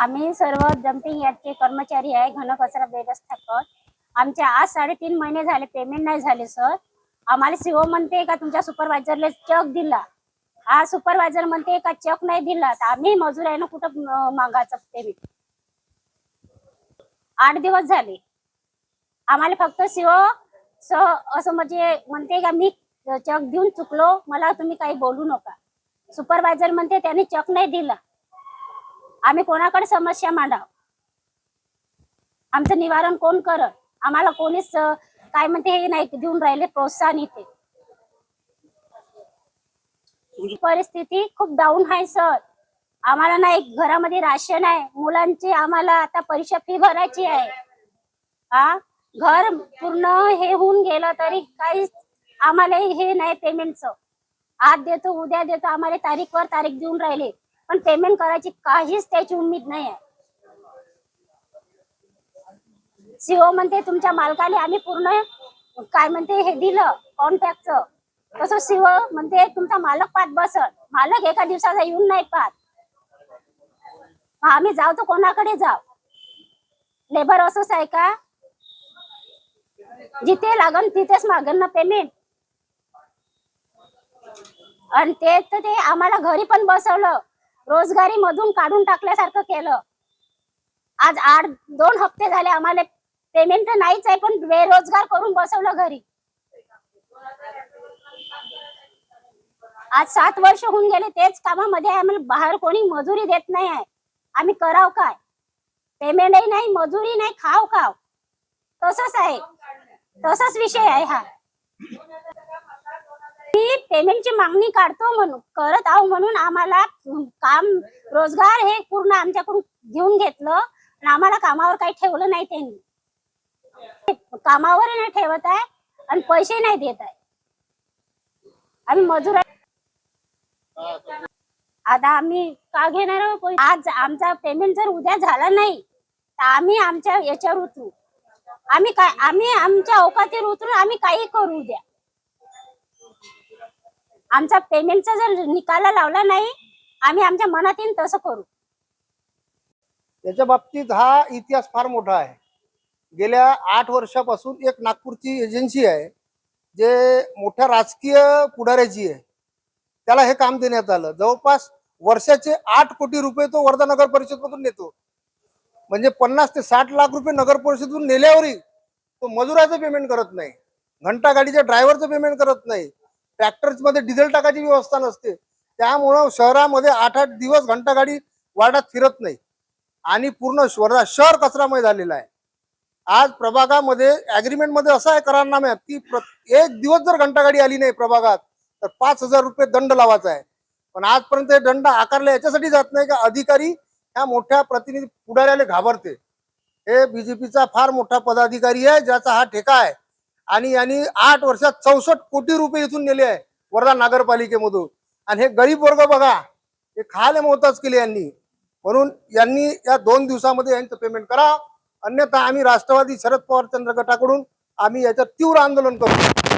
आम्ही सर्व डम्पिंग यार्डचे कर्मचारी आहे घनकचरा व्यवस्थापक. आमचे आज साडेतीन महिने झाले पेमेंट नाही झाले सर आम्हाला सीओ म्हणते का तुमच्या सुपरवायझरला चेक दिला. हा सुपरवायझर म्हणते का चेक नाही दिला. तर आम्ही मजूर आहे ना कुठं मागायचं पेमेंट आठ दिवस झाले. आम्हाला फक्त सीओ स असं म्हणजे म्हणते का मी चेक देऊन चुकलो. मला तुम्ही काही बोलू नका. सुपरवायझर म्हणते त्याने चेक नाही दिला. आम्ही कोणाकडे समस्या मांडाव? आमचं निवारण कोण करत आम्हाला कोणीच काय म्हणते हे नाही देऊन राहिले प्रोत्साहन इथे. परिस्थिती खूप डाऊन आहे सर आम्हाला नाही घरामध्ये राशन आहे. मुलांची आम्हाला आता परीक्षा फी भरायची आहे. हा घर पूर्ण हे होऊन गेलं तरी काहीच आम्हाला हे नाही पेमेंटचं आज देतो उद्या देतो आम्हाला तारीखवर तारीख देऊन राहिले. पण पेमेंट करायची काहीच त्याची उमेद नाही आहे. सीओ म्हणते तुमच्या मालकाने आम्ही पूर्ण काय म्हणते हे दिलं कॉन्ट्रॅक्टचं तसं सीओ म्हणते तुमचा मालक पाहत बसल. मालक एका दिवसाचा येऊन नाही पाहत. आम्ही जाऊ तर कोणाकडे जाऊ? लेबर असंच आहे का? जिथे लागन तिथेच मागन ना पेमेंट आणि ते तर ते आम्हाला घरी पण बसवलं. रोजगारी मधून काढून टाकल्यासारखं केलं. आज आठ दोन हप्ते झाले आम्हाला पेमेंट तर नाहीच आहे पण बेरोजगार करून बसवलं घरी. आज सात वर्ष होऊन गेले तेच कामामध्ये आम्हाला बाहेर कोणी मजुरी देत नाही आहे. आम्ही कराव काय? पेमेंटही नाही मजुरी नाही खाव खाव. तसंच आहे. तसाच विषय आहे हा. पेमेंटची मागणी काढतो म्हणून करत आहो म्हणून आम्हाला काम रोजगार हे पूर्ण आमच्याकडून घेऊन घेतलं आणि आम्हाला कामावर काही ठेवलं नाही त्यांनी. कामावर नाही ठेवत आहे आणि पैसे नाही देत आहे. आम्ही मजूर आता आम्ही का घेणार आज आमचा पेमेंट जर उद्या झाला नाही तर आम्ही आमच्या याच्यावर उतरू. आम्ही काय आम्ही आमच्या अवकातीवर उतरून आम्ही काही करू उद्या. आमचा पेमेंटचा जर निकाला लावला नाही आम्ही आमच्या मनात येईन तसं करू. त्याच्या बाबतीत हा इतिहास फार मोठा आहे. गेल्या आठ वर्षापासून एक नागपूरची एजन्सी आहे जे मोठ्या राजकीय पुढाऱ्याची आहे. त्याला हे काम देण्यात आलं. जवळपास वर्षाचे आठ कोटी रुपये तो वर्धा नगर परिषदमधून नेतो. म्हणजे पन्नास ते साठ लाख रुपये नगर परिषदेतून नेल्यावरही तो मजुराचं पेमेंट करत नाही. घंटा गाडीच्या ड्रायव्हरचं पेमेंट करत नाही. ट्रॅक्टर्समध्ये डिझेल टाकायची व्यवस्था नसते. त्यामुळं शहरामध्ये आठ आठ दिवस घंटा गाडी वार्डात फिरत नाही. आणि पूर्ण वर्धा शहर कचरामय झालेला आहे. आज प्रभागामध्ये अग्रीमेंटमध्ये असं आहे करारनाम्यात की प्र- एक दिवस जर घंटा गाडी आली नाही प्रभागात तर पाच हजार रुपये दंड लावायचा आहे. पण आजपर्यंत हे दंड आकारले याच्यासाठी जात नाही का? अधिकारी ह्या मोठ्या प्रतिनिधी पुढाऱ्याला घाबरते. हे बीजेपीचा फार मोठा पदाधिकारी आहे ज्याचा हा ठेका आहे. आणि यांनी आठ वर्षात चौसष्ट कोटी रुपये इथून नेले आहे वर्धा नगरपालिकेमधून. आणि हे गरीब वर्ग बघा हे खायला मोहताज केले यांनी. म्हणून यांनी या दोन दिवसामध्ये यांचं पेमेंट करा. अन्यथा आम्ही राष्ट्रवादी शरद पवार चंद्र गटाकडून आम्ही याच्यात तीव्र आंदोलन करू.